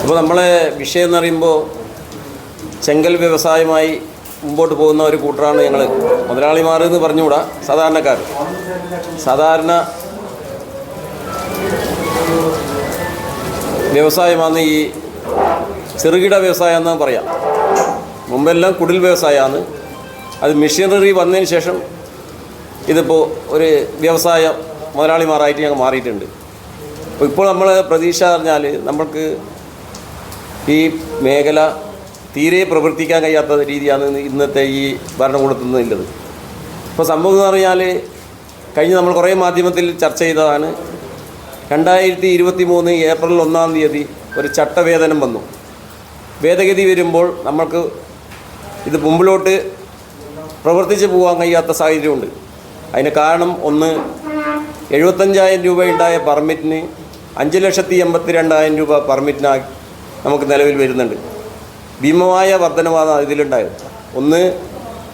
അപ്പോൾ നമ്മളെ വിഷയം എന്ന് പറയുമ്പോൾ ചെങ്കൽ വ്യവസായമായി മുമ്പോട്ട് പോകുന്ന ഒരു കൂട്ടറാണ് ഞങ്ങൾ. മുതലാളിമാർ എന്ന് പറഞ്ഞുകൂടാ സാധാരണക്കാർ. സാധാരണ വ്യവസായമാണ് ഈ ചെറുകിട വ്യവസായം എന്ന് പറയാം. മുമ്പെല്ലാം കുടിൽ വ്യവസായമാണ്. അത് മെഷീനറി വന്നതിന് ശേഷം ഇതിപ്പോൾ ഒരു വ്യവസായ മുതലാളിമാരായിട്ട് ഞങ്ങൾ മാറിയിട്ടുണ്ട്. ഇപ്പോൾ നമ്മൾ പ്രതീക്ഷ പറഞ്ഞാൽ നമ്മൾക്ക് ഈ മേഖല തീരെ പ്രവർത്തിക്കാൻ കഴിയാത്ത രീതിയാണ് ഇന്നത്തെ ഈ ഭരണകൂടത്തിൽ നിന്നുള്ളത് ഇപ്പോൾ സംഭവം എന്ന് പറഞ്ഞാൽ കഴിഞ്ഞ് നമ്മൾ കുറേ മാധ്യമത്തിൽ ചർച്ച ചെയ്തതാണ് രണ്ടായിരത്തി ഇരുപത്തി മൂന്ന് ഏപ്രിൽ ഒന്നാം തീയതി ഒരു ചട്ടവേതനം വന്നു. ഭേദഗതി വരുമ്പോൾ നമ്മൾക്ക് ഇത് മുമ്പിലോട്ട് പ്രവർത്തിച്ച് പോകാൻ കഴിയാത്ത സാഹചര്യമുണ്ട്. അതിന് കാരണം ഒന്ന് എഴുപത്തഞ്ചായിരം രൂപയുണ്ടായ പെർമിറ്റിന് അഞ്ച് ലക്ഷത്തി എൺപത്തി രണ്ടായിരം രൂപ പെർമിറ്റിനായി നമുക്ക് നിലവിൽ വരുന്നുണ്ട്. ഭീമമായ വർധനമാണ് ഇതിലുണ്ടായത്. ഒന്ന്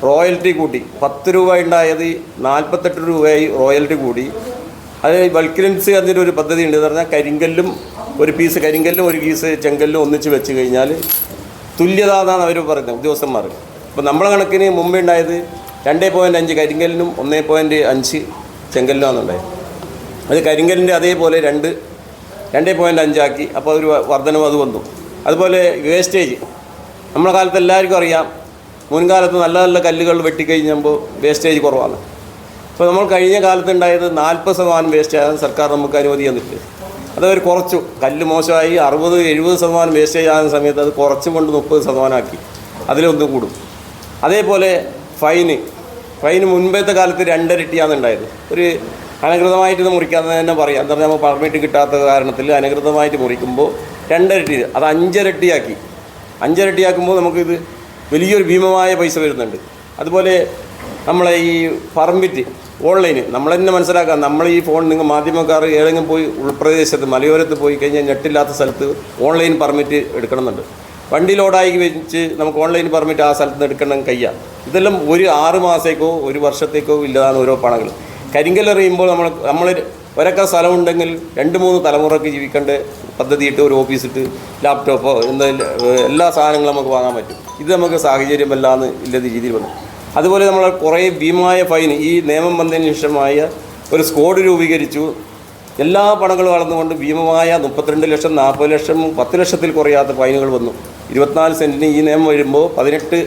റോയൽറ്റി കൂട്ടി. പത്ത് രൂപ ഉണ്ടായത് നാൽപ്പത്തെട്ട് രൂപയായി റോയൽറ്റി കൂടി. അത് വൽക്കരൻസ് അതിന്റെ ഒരു പദ്ധതി ഉണ്ട്. എന്ന് പറഞ്ഞാൽ കരിങ്കല്ലും ഒരു പീസ് കരിങ്കല്ലും ഒരു പീസ് ചെങ്കല്ലും ഒന്നിച്ച് വെച്ച് കഴിഞ്ഞാൽ തുല്യത എന്നാണ് അവർ പറയുന്നത് ഉദ്യോഗസ്ഥന്മാർ. അപ്പോൾ നമ്മളെ കണക്കിന് മുമ്പേ ഉണ്ടായത് രണ്ടേ പോയിന്റ് അഞ്ച് കരിങ്കല്ലിനും ഒന്നേ പോയിന്റ് അഞ്ച് ചെങ്കല്ലിനാണ് ഉണ്ടായത്. അത് കരിങ്കല്ലിന്റെ അതേപോലെ രണ്ട് രണ്ടേ പോയിന്റ് അഞ്ചാക്കി. അപ്പോൾ ഒരു വർധനവ് അത് വന്നു. അതുപോലെ വേസ്റ്റേജ് നമ്മുടെ കാലത്ത് എല്ലാവർക്കും അറിയാം മുൻകാലത്ത് നല്ല നല്ല കല്ലുകൾ വെട്ടിക്കഴിഞ്ഞപ്പോൾ വേസ്റ്റേജ് കുറവാണ്. അപ്പോൾ നമ്മൾ കഴിഞ്ഞ കാലത്ത് ഉണ്ടായത് നാൽപ്പത് ശതമാനം വേസ്റ്റേജ് സർക്കാർ നമുക്ക് അനുമതി തന്നിട്ട്. അത് അവർ കുറച്ചു. കല്ല് മോശമായി അറുപത് എഴുപത് ശതമാനം വേസ്റ്റേജ് ആകുന്ന സമയത്ത് അത് കുറച്ചും കൊണ്ട് മുപ്പത് ശതമാനമാക്കി. അതിലൊന്നും കൂടും. അതേപോലെ ഫൈന് ഫൈന് മുൻപത്തെ കാലത്ത് രണ്ടരട്ടിയാണ് ഉണ്ടായത്. ഒരു അനധികൃതമായിട്ട് ഇത് മുറിക്കാതെ തന്നെ പറയാം. എന്താ പറഞ്ഞാൽ പെർമിറ്റ് കിട്ടാത്ത കാരണത്തിൽ അനധികൃതമായിട്ട് മുറിക്കുമ്പോൾ രണ്ടരട്ടി അത് അഞ്ചരട്ടിയാക്കി. അഞ്ചരട്ടിയാക്കുമ്പോൾ നമുക്കിത് വലിയൊരു ഭീമമായ പൈസ വരുന്നുണ്ട്. അതുപോലെ നമ്മളെ ഈ പെർമിറ്റ് ഓൺലൈന് നമ്മൾ തന്നെ മനസ്സിലാക്കാം. നമ്മൾ ഈ ഫോൺ നിങ്ങൾ മാധ്യമക്കാർ ഏതെങ്കിലും പോയി ഉൾപ്രദേശത്ത് മലയോരത്ത് പോയി കഴിഞ്ഞാൽ നെറ്റില്ലാത്ത സ്ഥലത്ത് ഓൺലൈൻ പെർമിറ്റ് എടുക്കണമെന്നുണ്ട്. വണ്ടി ലോഡായി വെച്ച് നമുക്ക് ഓൺലൈൻ പെർമിറ്റ് ആ സ്ഥലത്ത് നിന്ന് എടുക്കണം കഴിയാം. ഇതെല്ലാം ഒരു ആറ് മാസത്തേക്കോ ഒരു വർഷത്തേക്കോ ഇല്ലതാണ് ഓരോ പണങ്ങൾ കരിങ്കല്ലെറിയുമ്പോൾ നമ്മൾ നമ്മൾ ഒരൊക്കെ സ്ഥലമുണ്ടെങ്കിൽ രണ്ട് മൂന്ന് തലമുറയ്ക്ക് ജീവിക്കേണ്ട പദ്ധതിയിട്ട് ഒരു ഓഫീസിട്ട് ലാപ്ടോപ്പോ എന്തെങ്കിലും എല്ലാ സാധനങ്ങളും നമുക്ക് വാങ്ങാൻ പറ്റും. ഇത് നമുക്ക് സാഹചര്യമല്ലാന്ന് ഇല്ലാത്ത രീതിയിൽ വന്നു. അതുപോലെ നമ്മൾ കുറേ ഭീമമായ ഫൈൻ ഈ നിയമം വന്നതിന് ശേഷമായ ഒരു സ്ക്വാഡ് രൂപീകരിച്ചു. എല്ലാ പണങ്ങളും വളർന്നുകൊണ്ട് ഭീമമായ മുപ്പത്തിരണ്ട് ലക്ഷം നാൽപ്പത് ലക്ഷം പത്ത് ലക്ഷത്തിൽ കുറയാത്ത ഫൈനുകൾ വന്നു. ഇരുപത്തിനാല് സെന്റിന് ഈ നിയമം വരുമ്പോൾ പതിനെട്ട്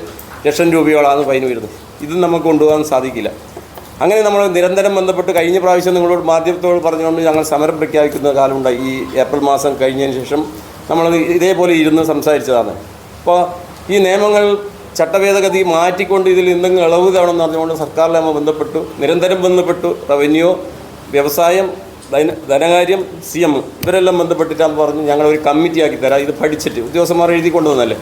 ലക്ഷം രൂപയോളാണ് ഫൈൻ വരുന്നത്. ഇതും നമുക്ക് കൊണ്ടുപോകാൻ സാധിക്കില്ല. അങ്ങനെ നമ്മൾ നിരന്തരം ബന്ധപ്പെട്ട് കഴിഞ്ഞ പ്രാവശ്യം നിങ്ങളോട് മാധ്യമത്തോട് പറഞ്ഞുകൊണ്ട് ഞങ്ങൾ സമരം പ്രഖ്യാപിക്കുന്ന കാലമുണ്ടായി ഈ ഏപ്രിൽ മാസം കഴിഞ്ഞതിന് ശേഷം നമ്മൾ ഇതേപോലെ ഇരുന്ന് സംസാരിച്ചതാണ്. അപ്പോൾ ഈ നിയമങ്ങൾ ചട്ടഭേദഗതി മാറ്റിക്കൊണ്ട് ഇതിൽ എന്തെങ്കിലും ഇളവ് വേണമെന്ന് സർക്കാരിൽ നമ്മൾ ബന്ധപ്പെട്ടു. നിരന്തരം ബന്ധപ്പെട്ടു. റവന്യൂ വ്യവസായം ധന ധനകാര്യം സി എം ഇവരെല്ലാം ബന്ധപ്പെട്ടിട്ട് പറഞ്ഞു ഞങ്ങളൊരു കമ്മിറ്റി ആക്കി തരാം. ഇത് പഠിച്ചിട്ട് ഉദ്യോഗസ്ഥന്മാർ എഴുതി കൊണ്ടുവന്നല്ലേ?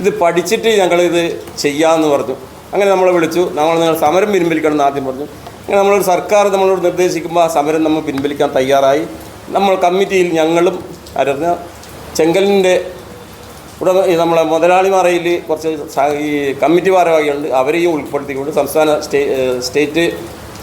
ഇത് പഠിച്ചിട്ട് ഞങ്ങളിത് ചെയ്യാമെന്ന് പറഞ്ഞു. അങ്ങനെ നമ്മളെ വിളിച്ചു. നമ്മൾ നിങ്ങൾ സമരം പിൻവലിക്കണം എന്ന് ആദ്യം പറഞ്ഞു. അങ്ങനെ നമ്മളൊരു സർക്കാർ നമ്മളോട് നിർദ്ദേശിക്കുമ്പോൾ ആ സമരം നമ്മൾ പിൻവലിക്കാൻ തയ്യാറായി. നമ്മൾ കമ്മിറ്റിയിൽ ഞങ്ങളും ആരറിഞ്ഞ ചെങ്കലിന്റെ ഉടമ നമ്മളെ മുതലാളിമാരയിൽ കുറച്ച് ഈ കമ്മിറ്റി ഭാരവാഹികളുണ്ട്. അവരെയും ഉൾപ്പെടുത്തിക്കൊണ്ട് സംസ്ഥാന സ്റ്റേ സ്റ്റേറ്റ്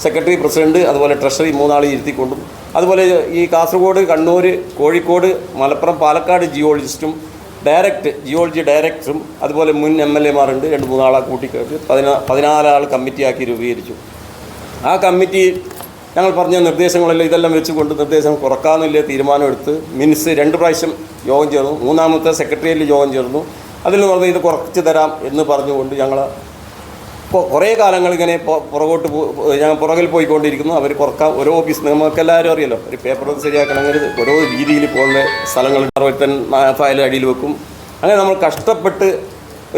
സെക്രട്ടറി പ്രസിഡന്റ് അതുപോലെ ട്രഷറി മൂന്നാളെ ഇരുത്തിക്കൊണ്ടും. അതുപോലെ ഈ കാസർഗോഡ് കണ്ണൂർ കോഴിക്കോട് മലപ്പുറം പാലക്കാട് ജിയോളജിസ്റ്റും ഡയറക്റ്റ് ജിയോളജി ഡയറക്ടറും അതുപോലെ മുൻ എം എൽ എമാരുണ്ട് രണ്ട് മൂന്നാളെ കൂട്ടിക്കേട്ട് പതിനാ പതിനാലാൾ കമ്മിറ്റിയാക്കി രൂപീകരിച്ചു. ആ കമ്മിറ്റി ഞങ്ങൾ പറഞ്ഞ നിർദ്ദേശങ്ങളെല്ലാം ഇതെല്ലാം വെച്ചുകൊണ്ട് നിർദ്ദേശം കുറക്കാമെന്നില്ല തീരുമാനമെടുത്ത് മിനിസ് രണ്ട് പ്രാവശ്യം യോഗം ചേർന്നു. മൂന്നാമത്തെ സെക്രട്ടേറിയറ്റിൽ യോഗം ചേർന്നു. അതിൽ നിന്ന് പറഞ്ഞ് ഇത് കുറച്ച് തരാം എന്ന് പറഞ്ഞുകൊണ്ട് ഞങ്ങൾ കുറേ കാലങ്ങൾ ഇങ്ങനെ പുറകോട്ട് ഞാൻ പുറകിൽ പോയിക്കൊണ്ടിരിക്കുന്നു. അവർ കുറയ്ക്കാൻ ഓരോ ഓഫീസ് നമുക്കെല്ലാവരും അറിയാലോ ഒരു പേപ്പർ ശരിയാക്കണമെങ്കിൽ ഓരോ രീതിയിൽ പോകുന്ന സ്ഥലങ്ങൾ അറുപത്തൻ ഫയൽ അടിയിൽ വെക്കും. അങ്ങനെ നമ്മൾ കഷ്ടപ്പെട്ട്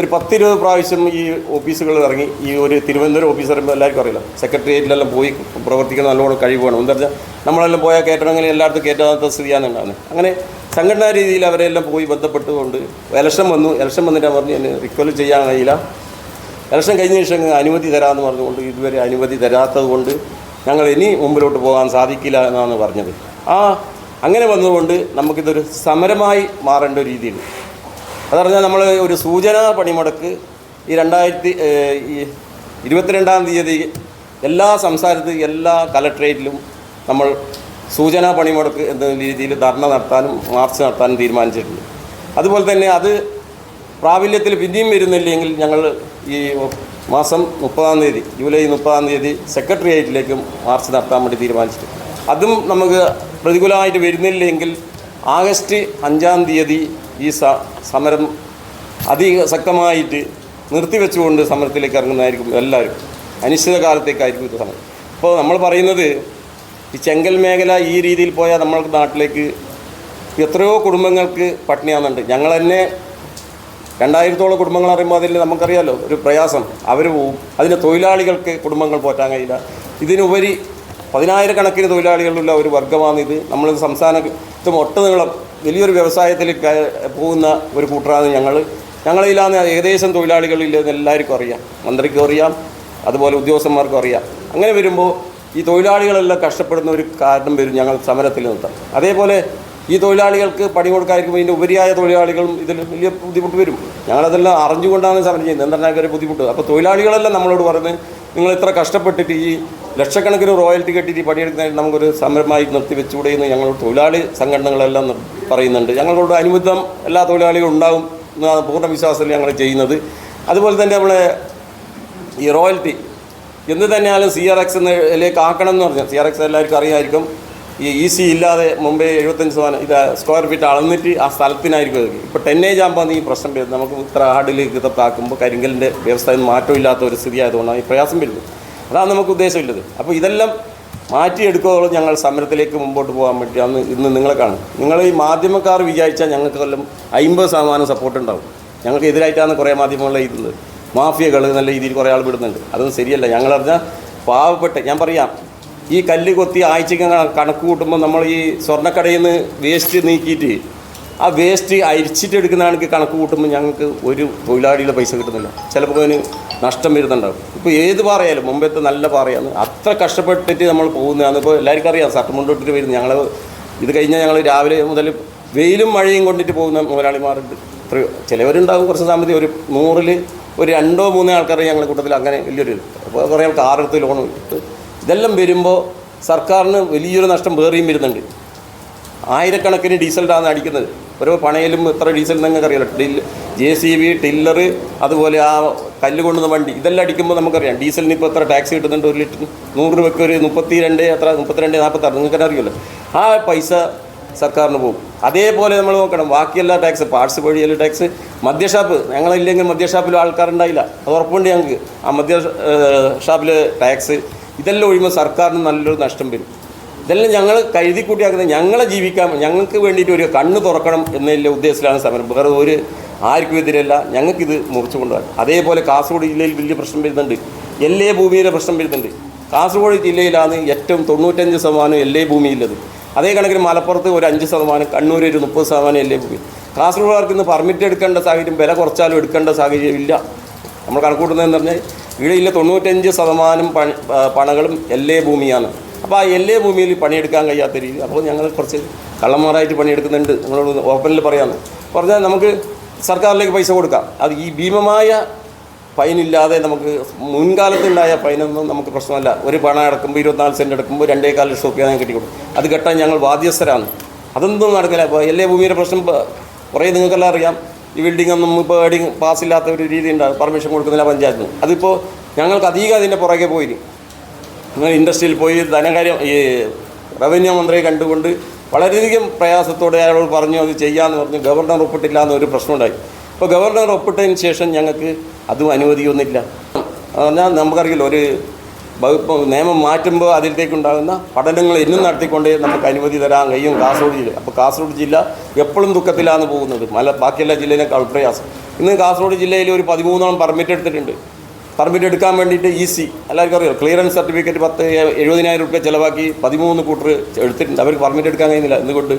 ഒരു പത്തിരുപത് പ്രാവശ്യം ഈ ഓഫീസുകൾ ഇറങ്ങി. ഈ ഒരു തിരുവനന്തപുരം ഓഫീസ് പറയുമ്പോൾ എല്ലാവർക്കും അറിയില്ല. സെക്രട്ടേറിയറ്റിലെല്ലാം പോയി പ്രവർത്തിക്കുന്ന നല്ലോണം വേണം എന്താ വെച്ചാൽ നമ്മളെല്ലാം പോയാൽ കയറ്റണമെങ്കിൽ എല്ലായിടത്തും കയറ്റാത്ത സ്ഥിതിയാണ് ഉണ്ടാകുന്നത് അങ്ങനെ സംഘടനാ രീതിയിൽ അവരെല്ലാം പോയി ബന്ധപ്പെട്ടുകൊണ്ട് ഇലക്ഷൻ വന്നു. ഇലക്ഷൻ വന്നിട്ട് പറഞ്ഞ് എന്നെ റിക്വൽ ചെയ്യാൻ കഴിയില്ല. ഇലക്ഷൻ കഴിഞ്ഞ ശേഷം അനുമതി തരാമെന്ന് പറഞ്ഞുകൊണ്ട് ഇതുവരെ അനുമതി തരാത്തത് കൊണ്ട് ഞങ്ങൾ ഇനി മുമ്പിലോട്ട് പോകാൻ സാധിക്കില്ല എന്നാണ് പറഞ്ഞത്. ആ അങ്ങനെ വന്നതുകൊണ്ട് നമുക്കിതൊരു സമരമായി മാറേണ്ട ഒരു രീതിയിൽ അത് പറഞ്ഞാൽ നമ്മൾ ഒരു സൂചനാ പണിമുടക്ക് ഈ രണ്ടായിരത്തി ഇരുപത്തിരണ്ടാം തീയതി എല്ലാ സംസ്ഥാനത്ത് എല്ലാ കലക്ട്രേറ്റിലും നമ്മൾ സൂചനാ പണിമുടക്ക് എന്ന രീതിയിൽ ധർണ നടത്താനും മാർച്ച് നടത്താനും തീരുമാനിച്ചിട്ടുണ്ട്. അതുപോലെ തന്നെ അത് പ്രാബല്യത്തിൽ പിന്നെയും വരുന്നില്ലെങ്കിൽ ഞങ്ങൾ ഈ മാസം മുപ്പതാം തീയതി ജൂലൈ മുപ്പതാം തീയതി സെക്രട്ടേറിയറ്റിലേക്കും മാർച്ച് നടത്താൻ വേണ്ടി തീരുമാനിച്ചിട്ടുണ്ട്. അതും നമുക്ക് പ്രതികൂലമായിട്ട് വരുന്നില്ലെങ്കിൽ ആഗസ്റ്റ് അഞ്ചാം തീയതി ഈ സമരം അതിശക്തമായിട്ട് നിർത്തിവെച്ചുകൊണ്ട് സമരത്തിലേക്ക് ഇറങ്ങുന്നതായിരിക്കും എല്ലാവരും. അനിശ്ചിതകാലത്തേക്കായിരിക്കും ഇത് സമരം. ഇപ്പോൾ നമ്മൾ പറയുന്നത് ഈ ചെങ്കൽ മേഖല ഈ രീതിയിൽ പോയാൽ നമ്മൾക്ക് നാട്ടിലേക്ക് എത്രയോ കുടുംബങ്ങൾക്ക് പട്ടിണിയാകുന്നുണ്ട് ഞങ്ങൾ തന്നെ രണ്ടായിരത്തോളം കുടുംബങ്ങൾ അറിയുമ്പോൾ അതിൽ നമുക്കറിയാമല്ലോ ഒരു പ്രയാസം. അവർ പോവും. അതിന് തൊഴിലാളികൾക്ക് കുടുംബങ്ങൾ പോറ്റാൻ കഴിയില്ല. ഇതിനുപരി പതിനായിരക്കണക്കിന് തൊഴിലാളികളുള്ള ഒരു വർഗമാണ് ഇത്. നമ്മൾ സംസ്ഥാനത്ത് ഒട്ടുനീളം വലിയൊരു വ്യവസായത്തിൽ പോകുന്ന ഒരു കൂട്ടറാണ് ഞങ്ങൾ ഞങ്ങളിലാണ് ഏകദേശം തൊഴിലാളികളില്ലെന്ന് എല്ലാവർക്കും അറിയാം. മന്ത്രിക്കും അറിയാം അതുപോലെ ഉദ്യോഗസ്ഥന്മാർക്കും അറിയാം. അങ്ങനെ വരുമ്പോൾ ഈ തൊഴിലാളികളെല്ലാം കഷ്ടപ്പെടുന്ന ഒരു കാരണം വരും ഞങ്ങൾ സമരത്തിൽ നിർത്താം അതേപോലെ ഈ തൊഴിലാളികൾക്ക് പണി കൊടുക്കാതിരിക്കുമ്പോൾ ഇതിന്റെ ഉപരിയായ തൊഴിലാളികളും ഇതിൽ വലിയ ബുദ്ധിമുട്ട് വരും. ഞങ്ങളതെല്ലാം അറിഞ്ഞുകൊണ്ടാണ് സമരം ചെയ്യുന്നത്. എന്താണ് ഒരു ബുദ്ധിമുട്ട്. അപ്പോൾ തൊഴിലാളികളെല്ലാം നമ്മളോട് പറഞ്ഞ് നിങ്ങൾ ഇത്ര കഷ്ടപ്പെട്ടിട്ട് ഈ ലക്ഷക്കണക്കിന് റോയൽറ്റി കെട്ടിയിട്ട് ഈ പണിയെടുക്കുന്നതിന് നമുക്കൊരു സമരമായി നിർത്തി വെച്ചുകൂടെ എന്ന് ഞങ്ങൾ തൊഴിലാളി സംഘടനകളെല്ലാം പറയുന്നുണ്ട്. ഞങ്ങളോട് അനുബന്ധം എല്ലാ തൊഴിലാളികളും ഉണ്ടാകും എന്നാണ് പൂർണ വിശ്വാസത്തിൽ ഞങ്ങൾ ചെയ്യുന്നത്. അതുപോലെ തന്നെ നമ്മളെ ഈ റോയൽറ്റി എന്ത് തന്നെയാലും സി ആർ എക്സ് എന്നിലേക്ക് ആക്കണം എന്ന് പറഞ്ഞാൽ സി ആർ എക്സ് എല്ലാവർക്കും അറിയാമായിരിക്കും ഈ ഇ സി ഇല്ലാതെ മുമ്പേ എഴുപത്തഞ്ച് ശതമാനം ഇത് സ്ക്വയർ ഫീറ്റ് അളന്നിട്ട് ആ സ്ഥലത്തിനായിരിക്കും ഇപ്പോൾ ഇപ്പോൾ ടെന്നേജ് ആകുമ്പോൾ ഈ പ്രശ്നം വരുന്നത്. നമുക്ക് ഇത്ര ഹാർഡിലേക്ക് ഇതൊക്കെ ആക്കുമ്പോൾ കരിങ്കലിന്റെ വ്യവസായം മാറ്റമില്ലാത്ത ഒരു സ്ഥിതി ആയതുകൊണ്ടാണ് ഈ പ്രയാസം വരുന്നത്. അതാണ് നമുക്ക് ഉദ്ദേശമില്ലത് അപ്പോൾ ഇതെല്ലാം മാറ്റിയെടുക്കുവോളം ഞങ്ങൾ സമരത്തിലേക്ക് മുമ്പോട്ട് പോകാൻ വേണ്ടി അന്ന് ഇന്ന് നിങ്ങളെ കാണും. നിങ്ങൾ ഈ മാധ്യമക്കാർ വിചാരിച്ചാൽ ഞങ്ങൾക്ക് കൊല്ലം അമ്പത് ശതമാനം സപ്പോർട്ട് ഉണ്ടാവും. ഞങ്ങൾക്ക് എതിരായിട്ടാണ് കുറേ മാധ്യമങ്ങൾ എഴുതുന്നത്. മാഫിയകൾ നല്ല രീതിയിൽ കുറേ ആൾ വിടുന്നുണ്ട്. അതൊന്നും ശരിയല്ല. ഞങ്ങളറിഞ്ഞാൽ പാവപ്പെട്ട ഞാൻ പറയാം ഈ കല്ല് കൊത്തി ആഴ്ചക്ക് കണ- കണക്ക് കൂട്ടുമ്പോൾ നമ്മൾ ഈ സ്വർണക്കടയിൽ നിന്ന് വേസ്റ്റ് നീക്കിയിട്ട് ആ വേസ്റ്റ് അരിച്ചിട്ട് എടുക്കുന്നതാണെങ്കിൽ കണക്ക് കൂട്ടുമ്പോൾ ഞങ്ങൾക്ക് ഒരു തൊഴിലാളിയുടെ പൈസ കിട്ടുന്നില്ല. ചിലപ്പോൾ അതിന് നഷ്ടം വരുന്നുണ്ടാവും. ഇപ്പോൾ ഏത് പാറയായാലും മുമ്പത്തെ നല്ല പാറയാണ്. അത്ര കഷ്ടപ്പെട്ടിട്ട് നമ്മൾ പോകുന്നതാണ്. ഇപ്പോൾ എല്ലാവർക്കും അറിയാം സർട്ട് മുണ്ടിട്ട് വരുന്നത്. ഞങ്ങൾ ഇത് കഴിഞ്ഞാൽ ഞങ്ങൾ രാവിലെ മുതൽ വെയിലും മഴയും കൊണ്ടിട്ട് പോകുന്ന മുതലാളിമാരുണ്ട്. ഇത്ര ചിലവരുണ്ടാകും കുറച്ച് സാമ്പത്തികം ഒരു നൂറിൽ ഒരു രണ്ടോ മൂന്നോ ആൾക്കാരെ ഞങ്ങളുടെ കൂട്ടത്തിൽ അങ്ങനെ വലിയൊരു. അപ്പോൾ കുറേ ആൾക്കാർ ആറെടുത്ത് ലോണും എടുത്ത് ഇതെല്ലാം വരുമ്പോൾ സർക്കാരിന് വലിയൊരു നഷ്ടം വേറെയും വരുന്നുണ്ട്. ആയിരക്കണക്കിന് ഡീസലിന്റെ അടിക്കുന്നത്. ഓരോ പണയിലും എത്ര ഡീസൽ നിങ്ങൾക്ക് അറിയാലോ? Till J C B tiller അതുപോലെ ആ കല്ല് കൊണ്ടുവന്ന വണ്ടി ഇതെല്ലാം അടിക്കുമ്പോൾ നമുക്കറിയാം. ഡീസലിന് ഇപ്പോൾ എത്ര ടാക്സ് കിട്ടുന്നുണ്ട്? ഒരു ലിറ്ററിന് നൂറ് രൂപയ്ക്ക് ഒരു മുപ്പത്തി രണ്ട് എത്ര മുപ്പത്തിരണ്ട് നാൽപ്പത്താറ് നിങ്ങൾക്ക് അറിയുമല്ലോ. ആ പൈസ സർക്കാരിന് പോകും. അതേപോലെ നമ്മൾ നോക്കണം. ബാക്കിയെല്ലാ ടാക്സ് പാർട്സ് വഴിയുള്ള ടാക്സ്? മദ്യഷാപ്പ് ഞങ്ങളില്ലെങ്കിൽ മദ്യഷാപ്പിലും ആൾക്കാരുണ്ടായില്ല. അത് ഉറപ്പുണ്ട് ഞങ്ങൾക്ക്. ആ മദ്യ ഷാപ്പിൽ ടാക്സ് ഇതെല്ലാം ഒഴിയുമ്പോൾ സർക്കാരിന് നല്ലൊരു നഷ്ടം വരും. ഇതെല്ലാം ഞങ്ങൾ കരുതി കൂട്ടിയാക്കുന്നത് ഞങ്ങളെ ജീവിക്കാൻ ഞങ്ങൾക്ക് വേണ്ടിയിട്ട് ഒരു കണ്ണ് തുറക്കണം എന്നതിന്റെ ഉദ്ദേശത്തിലാണ് സമരം. വേറെ ഒരു ആർക്കും എതിരല്ല. ഞങ്ങൾക്കിത് മുറിച്ചു കൊണ്ടുപോകാം അതേപോലെ കാസർഗോഡ് ജില്ലയിൽ വലിയ പ്രശ്നം വരുന്നുണ്ട്. എല്ലേ ഭൂമിയുടെ പ്രശ്നം വരുന്നുണ്ട്. കാസർഗോഡ് ജില്ലയിലാണ് ഏറ്റവും തൊണ്ണൂറ്റഞ്ച് ശതമാനം എല്ലേ ഭൂമിയുള്ളത് അതേ കണക്കിന് മലപ്പുറത്ത് ഒരു അഞ്ച് ശതമാനം കണ്ണൂർ ഒരു മുപ്പത് ശതമാനം എല്ലേ ഭൂമി. കാസർഗോഡുകാർക്ക് ഇന്ന് പെർമിറ്റ് എടുക്കേണ്ട സാഹചര്യം വില കുറച്ചാലും എടുക്കേണ്ട സാഹചര്യം ഇല്ല. നമ്മൾ കണക്കൂട്ടുന്നതെന്ന് പറഞ്ഞാൽ ഇവിടെയില്ല തൊണ്ണൂറ്റഞ്ച് ശതമാനം പണി പണകളും പണകളും എല്ലേ ഭൂമിയാണ്. അപ്പോൾ ആ എല്ലേ ഭൂമിയിൽ പണിയെടുക്കാൻ കഴിയാത്ത രീതി. അപ്പോൾ ഞങ്ങൾ കുറച്ച് കള്ളന്മാരായിട്ട് പണിയെടുക്കുന്നുണ്ട്. നിങ്ങളോട് ഓപ്പണിൽ പറയാമെന്ന് പറഞ്ഞാൽ നമുക്ക് സർക്കാരിലേക്ക് പൈസ കൊടുക്കാം. അത് ഈ ഭീമമായ ഫൈനില്ലാതെ നമുക്ക് മുൻകാലത്തുണ്ടായ ഫൈനൊന്നും നമുക്ക് പ്രശ്നമല്ല. ഒരു പണം അടക്കുമ്പോൾ ഇരുപത്തിനാല് സെന്റ് അടക്കുമ്പോൾ രണ്ടേകാൽ ലക്ഷം റുപ്യ ഞാൻ കിട്ടിക്കൊടുക്കും. അത് കെട്ടാൻ ഞങ്ങൾ ബാധ്യസ്ഥരാണ്. അതൊന്നും നടക്കില്ല. അപ്പോൾ എല്ലേ ഭൂമിയുടെ പ്രശ്നം കുറേ നിങ്ങൾക്കെല്ലാം അറിയാം. ഈ ബിൽഡിംഗ് ഒന്നും ഇപ്പോൾ എവിടെയും പാസ്സില്ലാത്ത ഒരു രീതി ഉണ്ടാകും പെർമിഷൻ കൊടുക്കുന്നില്ല പഞ്ചായത്തിന്. അതിപ്പോൾ ഞങ്ങൾക്ക് അധികം അതിന്റെ പുറകെ പോയി നിങ്ങൾ ഇൻഡസ്ട്രിയിൽ പോയി ധനകാര്യം ഈ റവന്യൂ മന്ത്രിയെ കണ്ടുകൊണ്ട് വളരെയധികം പ്രയാസത്തോടെ അയാളോട് പറഞ്ഞു അത് ചെയ്യാമെന്ന് പറഞ്ഞു ഗവർണർ ഒപ്പിട്ടില്ല എന്നൊരു പ്രശ്നമുണ്ടായി അപ്പോൾ ഗവർണർ ഒപ്പിട്ടതിന് ശേഷം ഞങ്ങൾക്ക് അതും അനുവദിക്കുന്നില്ല. പറഞ്ഞാൽ നമുക്കറിയില്ല ഒരു വകുപ്പ് നിയമം മാറ്റുമ്പോൾ അതിലേക്കുണ്ടാകുന്ന പഠനങ്ങൾ എന്നും നടത്തിക്കൊണ്ട് നമുക്ക് അനുമതി തരാൻ കഴിയും കാസർഗോഡ് ജില്ല. അപ്പോൾ കാസർഗോഡ് ജില്ല എപ്പോഴും ദുഃഖത്തിലാണ് പോകുന്നത്. മല ബാക്കിയെല്ലാ ജില്ലയിലേക്കാൾ പ്രയാസം ഇന്ന് കാസർഗോഡ് ജില്ലയിൽ ഒരു പതിമൂന്നോളം പെർമിറ്റ് എടുത്തിട്ടുണ്ട്. പെർമിറ്റ് എടുക്കാൻ വേണ്ടിയിട്ട് ഈസി എല്ലാവർക്കും അറിയാം. ക്ലിയറൻസ് സർട്ടിഫിക്കറ്റ് പത്ത് എഴുപതിനായിരം രൂപ ചിലവാക്കി പതിമൂന്ന് കൂട്ടർ എടുത്തിട്ടുണ്ട്. അവർക്ക് പെർമിറ്റ് എടുക്കാൻ കഴിയുന്നില്ല. എന്തുകൊണ്ട്?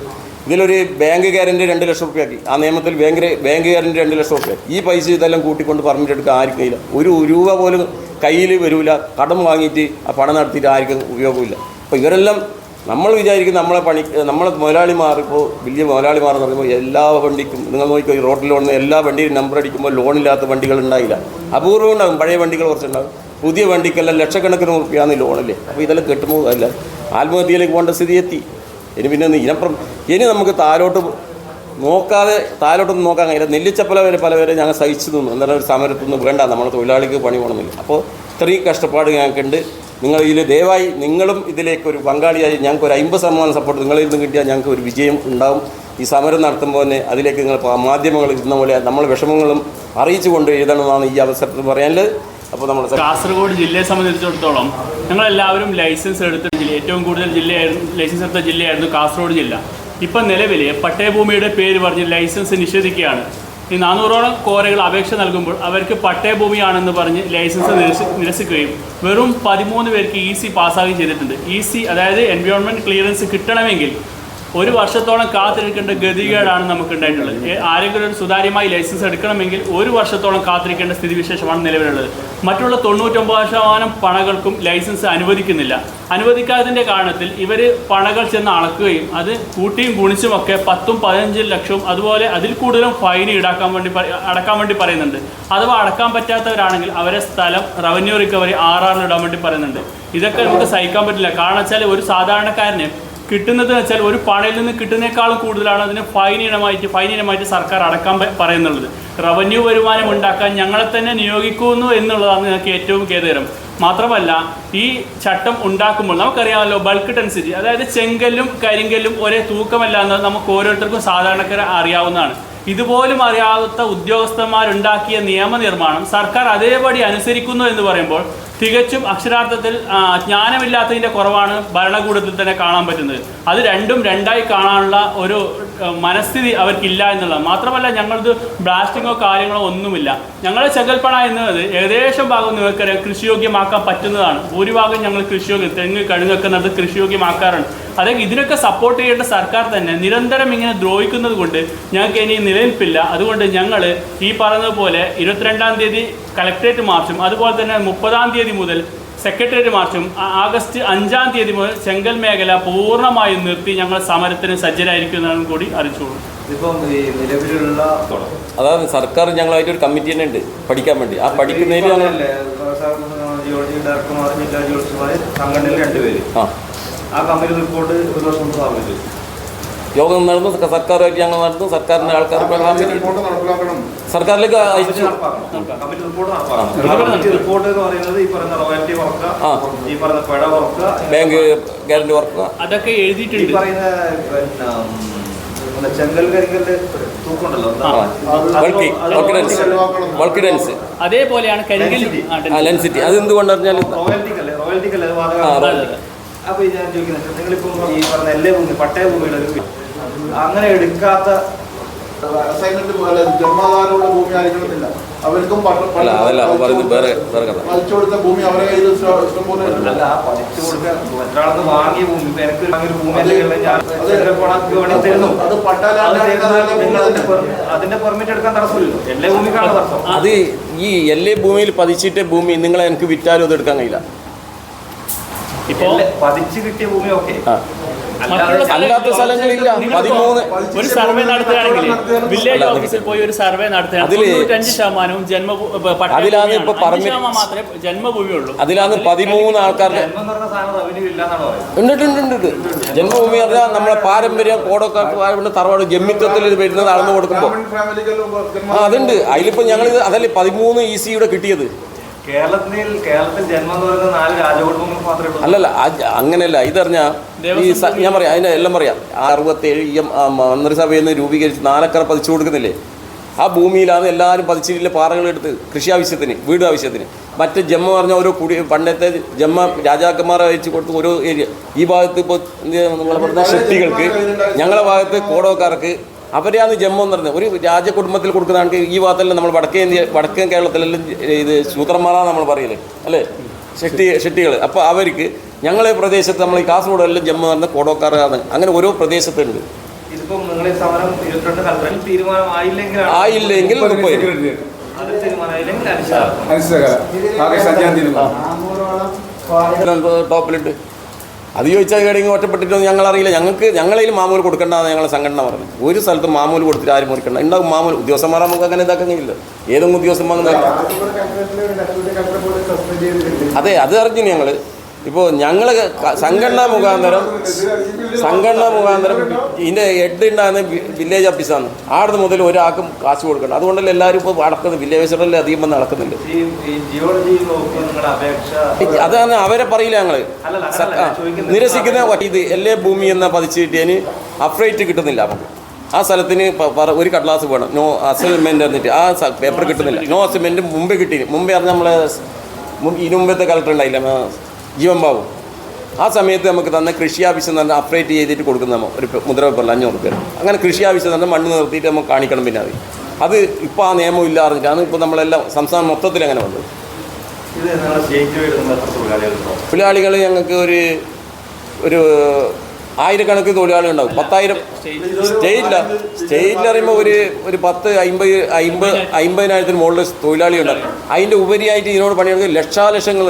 ഇതിലൊരു ബാങ്ക് ഗ്യാരണ്ടി രണ്ട് ലക്ഷം റുപ്യാക്കി ആ നിയമത്തിൽ ബാങ്ക് ബാങ്ക് ഗ്യാരണ്ടി രണ്ട് ലക്ഷം റുപ്യ. ഈ പൈസ ഇതെല്ലാം കൂട്ടിക്കൊണ്ട് പെർമിറ്റ് എടുക്കാൻ ആർക്കും ഇല്ല ഒരു രൂപ പോലും കയ്യിൽ വരില്ല കടം വാങ്ങിയിട്ട് ആ പണം നടത്തിയിട്ട് ആർക്കും ഉപയോഗമില്ല. അപ്പോൾ ഇവരെല്ലാം നമ്മൾ വിചാരിക്കും നമ്മളെ പണി നമ്മളെ മുതലാളിമാർ ഇപ്പോൾ വലിയ മുതലാളിമാർ എന്ന് പറയുമ്പോൾ എല്ലാ വണ്ടിക്കും നിങ്ങൾ നോക്കിക്കോ ഈ ഓടുന്ന എല്ലാ വണ്ടിയും നമ്പർ അടിക്കുമ്പോൾ ലോണില്ലാത്ത വണ്ടികൾ ഉണ്ടായില്ല. അപൂർവം ഉണ്ടാകും. പഴയ വണ്ടികൾ കുറച്ചുണ്ടാകും. പുതിയ വണ്ടിക്കെല്ലാം ലക്ഷക്കണക്കിന് റുപ്യാണ് ലോണല്ലേ അപ്പോൾ ഇതെല്ലാം കെട്ടുമ്പോൾ അല്ല. ആത്മഹത്യയിലേക്ക് പോകേണ്ട സ്ഥിതി എത്തി. ഇനി പിന്നെ ഒന്ന് ഇനപ്രം ഇനി നമുക്ക് താലോട്ട് നോക്കാതെ താലോട്ടൊന്നും നോക്കാൻ കഴിയില്ല. നെല്ലിച്ചപ്പല വരെ പല പേരെ ഞങ്ങൾ സഹിച്ചു നിന്നു. എന്നാലും ഒരു സമരത്തൊന്നും വേണ്ട. നമ്മൾ തൊഴിലാളിക്ക് പണി പോകണമെന്നില്ല. അപ്പോൾ ഇത്രയും കഷ്ടപ്പാട് ഞങ്ങൾക്കുണ്ട്. നിങ്ങൾ ഇതിൽ ദയവായി നിങ്ങളും ഇതിലേക്ക് ഒരു പങ്കാളിയായി ഞങ്ങൾക്ക് ഒരു അമ്പത് ശതമാനം സപ്പോർട്ട് നിങ്ങളിൽ നിന്ന് കിട്ടിയാൽ ഞങ്ങൾക്ക് ഒരു വിജയം ഉണ്ടാവും. ഈ സമരം നടത്തുമ്പോൾ തന്നെ അതിലേക്ക് നിങ്ങൾ മാധ്യമങ്ങൾ ഇന്ന പോലെ നമ്മൾ വിഷമങ്ങളും അറിയിച്ചു കൊണ്ട് എഴുതണമെന്നാണ് ഈ അവസരത്തിൽ പറയാനുള്ളത്. അപ്പോൾ നമ്മൾ കാസർഗോഡ് ജില്ലയെ സംബന്ധിച്ചിടത്തോളം ഞങ്ങളെല്ലാവരും ലൈസൻസ് എടുത്ത ജില്ല ഏറ്റവും കൂടുതൽ ജില്ലയായിരുന്നു ലൈസൻസ് എടുത്ത ജില്ലയായിരുന്നു കാസർഗോഡ് ജില്ല. ഇപ്പം നിലവിൽ പട്ടയഭൂമിയുടെ പേര് പറഞ്ഞ് ലൈസൻസ് നിഷേധിക്കുകയാണ്. ഈ നാനൂറോളം കോരകൾ അപേക്ഷ നൽകുമ്പോൾ അവർക്ക് പട്ടയഭൂമിയാണെന്ന് പറഞ്ഞ് ലൈസൻസ് നിരസി നിരസിക്കുകയും വെറും പതിമൂന്ന് പേർക്ക് ഇ സി പാസ്സാകുകയും ചെയ്തിട്ടുണ്ട്. ഇ സി അതായത് എൻവയോൺമെന്റ് ക്ലിയറൻസ് കിട്ടണമെങ്കിൽ ഒരു വർഷത്തോളം കാത്തിരിക്കേണ്ട ഗതികേടാണ് നമുക്ക് ഉണ്ടായിട്ടുള്ളത് ആരെങ്കിലും ഒരു സുതാര്യമായി ലൈസൻസ് എടുക്കണമെങ്കിൽ ഒരു വർഷത്തോളം കാത്തിരിക്കേണ്ട സ്ഥിതിവിശേഷമാണ് നിലവിലുള്ളത്. മറ്റുള്ള തൊണ്ണൂറ്റൊമ്പത് ശതമാനം പണകൾക്കും ലൈസൻസ് അനുവദിക്കുന്നില്ല. അനുവദിക്കാത്തതിന്റെ കാരണത്തിൽ ഇവർ പണകൾ ചെന്ന് അളക്കുകയും അത് കൂട്ടിയും ഗുണിച്ചുമൊക്കെ പത്തും പതിനഞ്ചും ലക്ഷവും അതുപോലെ അതിൽ കൂടുതലും ഫൈൻ ഈടാക്കാൻ വേണ്ടി അടക്കാൻ വേണ്ടി പറയുന്നുണ്ട്. അഥവാ അടക്കാൻ പറ്റാത്തവരാണെങ്കിൽ അവരെ സ്ഥലം റവന്യൂ റിക്കവറി ആറാറിൽ ഇടാൻ വേണ്ടി പറയുന്നുണ്ട്. ഇതൊക്കെ നമുക്ക് സഹിക്കാൻ പറ്റില്ല. കാരണം വെച്ചാൽ ഒരു സാധാരണക്കാരന് കിട്ടുന്നത് വെച്ചാൽ ഒരു പണയിൽ നിന്ന് കിട്ടുന്നേക്കാളും കൂടുതലാണ് അതിന് ഫൈൻ ഇനമായിട്ട് ഫൈൻ ഇനമായിട്ട് സർക്കാർ അടക്കാൻ പറയുന്നുള്ളത്. റവന്യൂ വരുമാനം ഉണ്ടാക്കാൻ ഞങ്ങളെ തന്നെ നിയോഗിക്കുന്നു എന്നുള്ളതാണ് നിങ്ങൾക്ക് ഏറ്റവും ഖേദകരം. മാത്രമല്ല ഈ ചട്ടം ഉണ്ടാക്കുമ്പോൾ നമുക്കറിയാമല്ലോ ബൾക്ക് ടെൻസിറ്റി അതായത് ചെങ്കല്ലും കരിങ്കല്ലും ഒരേ തൂക്കമല്ല എന്ന് നമുക്ക് ഓരോരുത്തർക്കും സാധാരണക്കാരെ അറിയാവുന്നതാണ്. ഇതുപോലും അറിയാത്ത ഉദ്യോഗസ്ഥന്മാരുണ്ടാക്കിയ നിയമനിർമ്മാണം സർക്കാർ അതേപടി അനുസരിക്കുന്നു എന്ന് പറയുമ്പോൾ തികച്ചും അക്ഷരാർത്ഥത്തിൽ ജ്ഞാനമില്ലാത്തതിന്റെ കുറവാണ് ഭരണകൂടത്തിൽ തന്നെ കാണാൻ പറ്റുന്നത്. അത് രണ്ടും രണ്ടായി കാണാനുള്ള ഒരു മനസ്ഥിതി അവർക്കില്ല എന്നുള്ളത് മാത്രമല്ല ഞങ്ങളത് ബ്ലാസ്റ്റിങ്ങോ കാര്യങ്ങളോ ഒന്നുമില്ല. ഞങ്ങളുടെ ചെങ്കൽപ്പണ എന്നത് ഏകദേശം ഭാഗം നിങ്ങൾക്കറിയാം കൃഷിയോഗ്യമാക്കാൻ പറ്റുന്നതാണ്. ഭൂരിഭാഗം ഞങ്ങൾ കൃഷിയോഗ്യം തെങ്ങ് കഴുങ്ങൊക്കെ നടത്തി കൃഷിയോഗ്യമാക്കാറുണ്ട്. അതായത് ഇതിനൊക്കെ സപ്പോർട്ട് ചെയ്യേണ്ട സർക്കാർ തന്നെ നിരന്തരം ഇങ്ങനെ ദ്രോഹിക്കുന്നത് കൊണ്ട് ഞങ്ങൾക്ക് ഇനി നിലനിൽപ്പില്ല. അതുകൊണ്ട് ഞങ്ങൾ ഈ പറഞ്ഞതുപോലെ ഇരുപത്തിരണ്ടാം തീയതി കലക്ട്രേറ്റ് മാർച്ചും അതുപോലെ തന്നെ മുപ്പതാം തീയതി മുതൽ സെക്രട്ടേറിയറ്റ് മാർച്ചും ആഗസ്റ്റ് അഞ്ചാം തീയതി മുതൽ ചെങ്കൽ മേഖല പൂർണമായും നിർത്തി ഞങ്ങൾ സമരത്തിന് സജ്ജരായിരിക്കുന്നതും കൂടി അറിയിച്ചോളൂ നിലവിലുള്ള അതായത് സർക്കാർ ഞങ്ങളായിട്ട് ഒരു കമ്മിറ്റി തന്നെ ഉണ്ട് പഠിക്കാൻ വേണ്ടി. ആ പഠിക്കുന്നതിന് ജിയോളജി ഡയറക്ടർമാർ ജില്ലാ ജിയോളജിമാർ സംഘടനയിൽ രണ്ടുപേര്. ആ. കമ്പനി റിപ്പോർട്ട് ഒരു വർഷം മുമ്പ് യോഗം നടന്നു സർക്കാരുമായിട്ട് ഞങ്ങൾ നടന്നു സർക്കാരിന്റെ ആൾക്കാർ റിപ്പോർട്ട് നടപ്പിലാക്കണം. സർക്കാരിലേക്ക് അയച്ചു. Bank guarantee work. അതൊക്കെ ഈ എഴുതിയിട്ടുണ്ട്. അതേപോലെയാണ് ലെൻസിറ്റി അത് എന്തുകൊണ്ട് പറഞ്ഞാൽ. അപ്പൊ ഞാൻ ചോദിക്കുന്നത് നിങ്ങളിപ്പം ഈ പറഞ്ഞ എല്ലാ ഭൂമി പട്ടയ ഭൂമിയുടെ അങ്ങനെ എടുക്കാത്ത അസൈൻമെന്റ് പോലെ ജന്മദാനമുള്ള ഭൂമി ആയിരിക്കണമെന്നില്ല. അവർക്കും കൊടുത്ത ഭൂമി അവരെ കയ്യിൽ ഇഷ്ടം പോലെ അത്. അതിന്റെ പെർമിറ്റ് എടുക്കാൻ തടസ്സമില്ലല്ലോ. എല്ലാ ഭൂമിക്കാണ് തടസ്സം. അത് ഈ എല്ലാ ഭൂമിയിൽ പതിച്ചിട്ട ഭൂമി നിങ്ങളെ എനിക്ക് വിറ്റാലും അത് എടുക്കാൻ കഴിയില്ല. പതിച്ച് കിട്ടിയ ഭൂമി ഓക്കെ. അല്ലാത്ത സ്ഥലങ്ങളില്ല. പതിമൂന്ന് ഒരു സർവേ നടത്തുകയാണെങ്കിൽ വില്ലേജ് ഓഫീസിൽ പോയി ഒരു സർവേ നടത്തുകയാണെങ്കിൽ അതിൽ ശതമാനവും ജന്മ അതിലാണ് ഇപ്പൊ പറഞ്ഞു അഞ്ച് മാത്രമേ ജന്മഭൂമിയുള്ളൂ. അതിലാണ് പതിമൂന്ന് ആൾക്കാരുടെ ജന്മം എന്ന് പറഞ്ഞ സാധനം എന്നാണ് പറയുന്നത്? ഉണ്ട് ഉണ്ട് ഉണ്ട് ഉണ്ട് ജന്മഭൂമി പറഞ്ഞാൽ നമ്മളെ പാരമ്പര്യം കോടക്കാട്ട് തറവാട് ജമ്മിത്വത്തിൽ ഇത് വരുന്നത് അളന്നു കൊടുക്കുമ്പോൾ അതുണ്ട്. അതിലിപ്പോൾ ഞങ്ങൾ അതല്ലേ പതിമൂന്ന് ഇ സിയുടെ കിട്ടിയത്? കേരളത്തിൽ കേരളത്തിൽ ജന്മം നാല് രാജകുടുംബങ്ങൾ മാത്രമേ ഉള്ളൂ. അല്ലല്ല അങ്ങനെയല്ല. ഇതറിഞ്ഞ ഈ ഞാൻ പറയാം അതിന്റെ എല്ലാം പറയാം. അറുപത്തേഴ് ഏഴ് എം മന്ത്രിസഭയിൽ നിന്ന് രൂപീകരിച്ച് നാലക്കറ പതിച്ചു കൊടുക്കുന്നില്ലേ? ആ ഭൂമിയിലാണ് എല്ലാവരും പതിച്ചിട്ടില്ല പാറകളെടുത്ത് കൃഷി ആവശ്യത്തിന് വീട് ആവശ്യത്തിന്. മറ്റ് ജമ്മ പറഞ്ഞ ഓരോ കുടി പണ്ടത്തെ ജമ്മ രാജാക്കന്മാരെ അയച്ചു കൊടുത്ത് ഓരോ ഏരിയ. ഈ ഭാഗത്ത് ഇപ്പോൾ നിങ്ങൾ പറഞ്ഞ ഷെട്ടികൾക്ക് ഞങ്ങളുടെ ഭാഗത്ത് കോടോക്കാർക്ക് അവരെയാണ് ജമ്മു എന്ന് പറയുന്നത് ഒരു രാജകുടുംബത്തിൽ കൊടുക്കുന്നതാണെങ്കിൽ ഈ ഭാഗത്തെല്ലാം നമ്മൾ വടക്കേ ഇന്ത്യ വടക്കൻ കേരളത്തിലെല്ലാം ഇത് സൂത്രന്മാരാണ് നമ്മൾ പറയൽ. അല്ലേ? ഷെട്ടി ഷെട്ടികൾ അപ്പോൾ അവർക്ക് ഞങ്ങളെ പ്രദേശത്ത് നമ്മൾ ഈ കാസർഗോഡെല്ലാം ജമ്മു നടന്ന കോടോക്കാരാണ്. അങ്ങനെ ഓരോ പ്രദേശത്തുണ്ട്. ആയില്ലെങ്കിൽ മുപ്പത് അത് ചോദിച്ചാൽ കേടെങ്കിൽ ഒറ്റപ്പെട്ടിട്ടൊന്നും ഞങ്ങൾ അറിയില്ല ഞങ്ങൾക്ക് ഞങ്ങളതിൽ മാമൂൽ കൊടുക്കേണ്ടതാണ് ഞങ്ങളെ സംഘടന പറഞ്ഞു ഒരു സ്ഥലത്ത് മാമൂൽ കൊടുത്തിട്ട് ആരും മുറിക്കണ്ട. ഉണ്ടാവും മാമൂൽ ഉദ്യോഗസ്ഥന്മാരെ നമുക്ക് അങ്ങനെ ഇതാക്കുന്നില്ല ഏതെങ്കിലും ഉദ്യോഗസ്ഥന്മാർ അതെ അത് അറിഞ്ഞു ഞങ്ങൾ ഇപ്പോൾ ഞങ്ങൾ സംഘടന മുഖാന്തരം സംഘടന മുഖാന്തരം ഇതിന്റെ ഹെഡ് ഉണ്ടാകുന്ന വില്ലേജ് ഓഫീസാണ് ആടുന്ന് മുതൽ ഒരാൾക്കും കാശ് കൊടുക്കണം. അതുകൊണ്ടല്ലേ എല്ലാവരും ഇപ്പോൾ നടക്കുന്നത്? വില്ലേജ് ഓഫീസറല്ലേ അധികം നടക്കുന്നുണ്ട്. അപേക്ഷ അതാണ് അവരെ പറയില്ല ഞങ്ങൾ നിരസിക്കുന്ന ഇത് എല്ലേ ഭൂമി എന്ന പതിച്ചു കിട്ടിയതിന് അപ്രൈറ്റ് കിട്ടുന്നില്ല നമുക്ക്. ആ സ്ഥലത്തിന് ഒരു കടലാസ് വേണം. നോ അസൈൻമെന്റ് എന്നിട്ട്. ആ പേപ്പർ കിട്ടുന്നില്ല. നോ അസൈൻമെന്റ് മുമ്പേ കിട്ടി മുമ്പേ അറിഞ്ഞ നമ്മളെ ഇതിനു മുമ്പത്തെ കളക്ടർ ഉണ്ടായില്ല? ജീവൻ പാവും ആ സമയത്ത് നമുക്ക് തന്ന കൃഷി ആവശ്യം തന്നെ അപ്രേറ്റ് ചെയ്തിട്ട് കൊടുക്കുന്ന ഒരു മുദ്ര പേപ്പറിൽ അഞ്ഞൂറ് പേര് അങ്ങനെ കൃഷി ആവശ്യം തന്നെ മണ്ണ് നിർത്തിയിട്ട് നമുക്ക് കാണിക്കണം പിന്നെ അത്. അത് ഇപ്പോൾ ആ നിയമം ഇല്ല അറിഞ്ഞിട്ടാണ് ഇപ്പോൾ നമ്മളെല്ലാം സംസ്ഥാനം മൊത്തത്തിൽ അങ്ങനെ വന്നത് തൊഴിലാളികൾ ഞങ്ങൾക്ക് ഒരു ഒരു ആയിരക്കണക്കിന് തൊഴിലാളികൾ ഉണ്ടാവും. പത്തായിരം സ്റ്റേറ്റില്ല സ്റ്റേറ്റിൽ അറിയുമ്പോൾ ഒരു ഒരു പത്ത് അമ്പത് അമ്പത് അമ്പതിനായിരത്തിന് മുകളിൽ തൊഴിലാളി ഉണ്ടാവും. അതിന്റെ ഉപരിയായിട്ട് ഇതിനോട് പണിയെടുക്കുന്നത് ലക്ഷാലക്ഷങ്ങൾ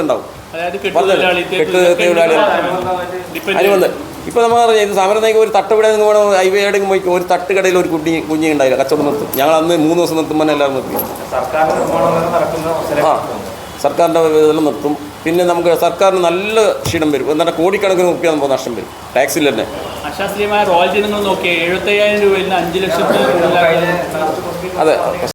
അതിന് വന്ന്. ഇപ്പം നമ്മൾ പറഞ്ഞു ഇത് സമരം നയിക്കുക ഒരു തട്ടുവിടെ നിന്ന് പോകണം ഹൈവേ എവിടെയെങ്കിലും പോയി ഒരു തട്ടുകടയിൽ ഒരു കുട്ടി കുഞ്ഞി ഉണ്ടായില്ല കച്ചവടം നിർത്തും. ഞങ്ങൾ അന്ന് മൂന്ന് ദിവസം നിർത്തുമ്പോൾ എല്ലാവരും നിർത്തി. സർക്കാർ നിർമ്മാണം നടക്കുന്ന ആ സർക്കാരിന്റെ ഇതെല്ലാം നിർത്തും. പിന്നെ നമുക്ക് സർക്കാരിന് നല്ല ക്ഷീണം വരും. എന്നാൽ കോടിക്കണക്കിന് റുപ്യ നമുക്ക് നഷ്ടം വരും. ടാക്സിൽ തന്നെ. അശാസ്ത്രീയമായ റോയൽറ്റി നിങ്ങൾ നോക്കിയാൽ എഴുപത്തയ്യായിരം രൂപയിൽ നിന്ന് അഞ്ച് ലക്ഷത്തിൽ അതെ.